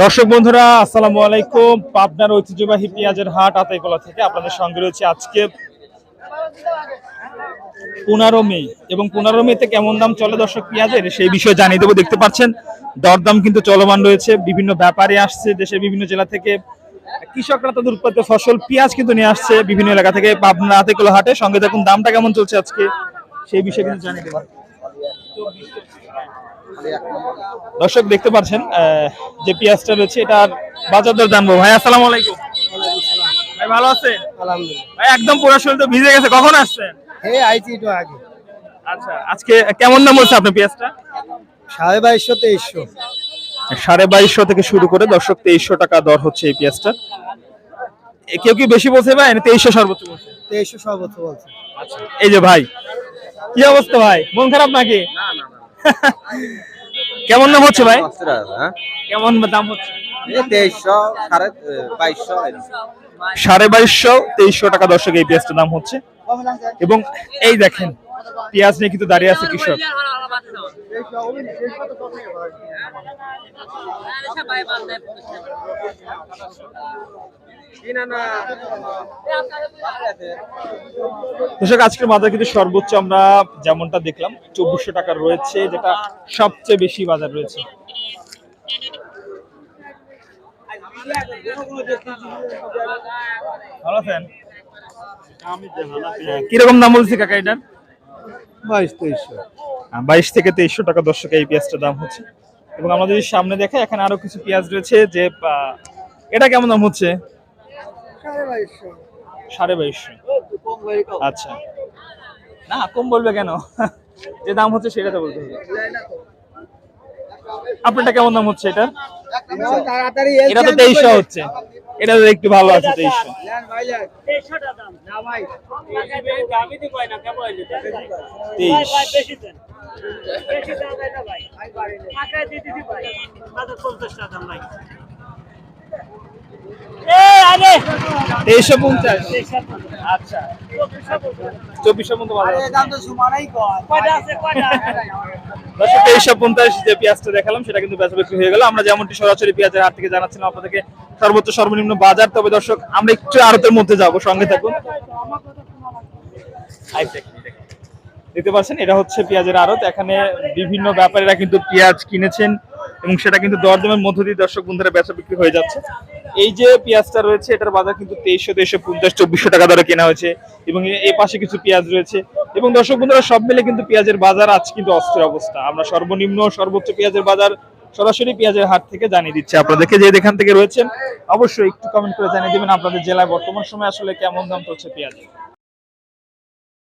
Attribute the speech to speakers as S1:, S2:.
S1: দর্শক বন্ধুরা, আসসালামু আলাইকুম। পাবনার ঐতিহ্যবাহী পেঁয়াজের হাট আতাইকলা থেকে আপনাদের সঙ্গে রয়েছে আজকে পনেরো মে। এবং পনেরো মেতে কেমন দাম চলে দর্শক পেঁয়াজের? সেই বিষয়ে জানিয়ে দেবো, দেখতে পাচ্ছেন, দরদাম কিন্তু চলমান রয়েছে। বিভিন্ন ব্যাপারে আসছে দেশের বিভিন্ন জেলা থেকে। কৃষকরা তাদের উৎপাদিত ফসল পেঁয়াজ কিন্তু নিয়ে আসছে বিভিন্ন এলাকা থেকে। পাবনা আতাইকলা হাটে। সঙ্গে দেখুন দামটা কেমন চলছে আজকে? সেই বিষয়ে কিন্তু জানিয়ে দেবো দর্শক দেখতে পাচ্ছেন যে পেঁয়াজটা রয়েছে এটার বাজার দর জানব। ভাই আসসালামু আলাইকুম। ভাই ভালো আছেন?
S2: আলহামদুলিল্লাহ।
S1: ভাই একদম পুরো শরীর তো ভিজে গেছে। কখন আসছেন?
S2: এই আইছি একটু আগে।
S1: আচ্ছা আজকে কেমন দাম বলছে আপনার পেঁয়াজটা?
S2: সাড়ে বাইশশো তেইশশো।
S1: সাড়ে বাইশশো থেকে শুরু করে দর্শক তেইশশো টাকা দর হচ্ছে এই পেঁয়াজটা। কেউ কি বেশি বলছে ভাই? তেইশশো সর্বোচ্চ বলছে?
S2: তেইশশো সর্বোচ্চ বলছে।
S1: এই যে ভাই কি অবস্থা ভাই? মন খারাপ নাকি? কেমন দাম হচ্ছে ভাই? কেমন দাম হচ্ছে?
S3: সাড়ে বাইশশো
S1: সাড়ে বাইশশো তেইশশো টাকা দর্শক এই পেঁয়াজটার দাম হচ্ছে। এবং এই দেখেন পেঁয়াজ নিয়ে কিন্তু দাঁড়িয়ে আছে কৃষক। দর্শক আজকের বাজার কিন্তু সর্বোচ্চ আমরা যেমনটা দেখলাম চব্বিশশো টাকা রয়েছে যেটা সবচেয়ে বেশি বাজার রয়েছে। ভালো আছেন? কীরকম দাম বলছি কাকা এটার?
S2: বাইশ তেইশশো।
S1: বাইশ থেকে তেইশশো টাকা দর্শক এই পেঁয়াজটার দাম হচ্ছে। এবং আমরা যদি সামনে দেখে এখানে আরও কিছু পেঁয়াজ রয়েছে যে এটা কেমন দাম হচ্ছে?
S2: সাড়ে বাইশশো।
S1: আচ্ছা। না কম বলবে কেন? যে দাম হচ্ছে সেটা তো বলতে হবে। আপনারটা কেমন দাম হচ্ছে এটা এটা তো তেইশশো হচ্ছে। এটা তো একটু ভালো আছে তেইশশো। তেইশ। তেইশশো পঞ্চাশ। আচ্ছা। চব্বিশশো পর্যন্ত ভালো আছে। দর্শক তেইশশো পঞ্চাশ যে পেঁয়াজটা দেখালাম সেটা কিন্তু বেচা বিক্রি হয়ে গেল। আমরা যেমনটি সরাসরি পেঁয়াজের হাট থেকে জানাচ্ছিলাম আপনাদেরকে সর্বোচ্চ সর্বনিম্ন বাজার। তবে দর্শক আমরা একটু আড়তের মধ্যে যাব সঙ্গে থাকুন। দেখতে পাচ্ছেন এটা হচ্ছে পেঁয়াজের আড়ত। এখানে বিভিন্ন ব্যাপারীরা কিন্তু পেঁয়াজ কিনেছেন এবং সেটা কিন্তু দরদামের মধ্য দিয়ে দর্শক বন্ধুরা বেচা বিক্রি হয়ে যাচ্ছে। এই যে পেঁয়াজটা রয়েছে, এটার বাজার কিন্তু তেইশশো তেইশশো পঞ্চাশ, চব্বিশশো টাকা দরে কেনা হয়েছে। এবং এ- পাশে কিছু পেঁয়াজ রয়েছে। এবং দর্শক বন্ধুরা, সব মিলে কিন্তু পেঁয়াজের বাজার আজ কিন্তু অস্থির অবস্থা। আমরা সর্বনিম্ন, সর্বোচ্চ পেঁয়াজের বাজার সরাসরি পেঁয়াজের হাট থেকে জানিয়ে দিচ্ছে আপনাদেরকে। যে এখান থেকে রয়েছেন, অবশ্যই একটু কমেন্ট করে জানিয়ে দেবেন আপনাদের জেলায় বর্তমান সময় আসলে কেমন দাম চলছে পেঁয়াজ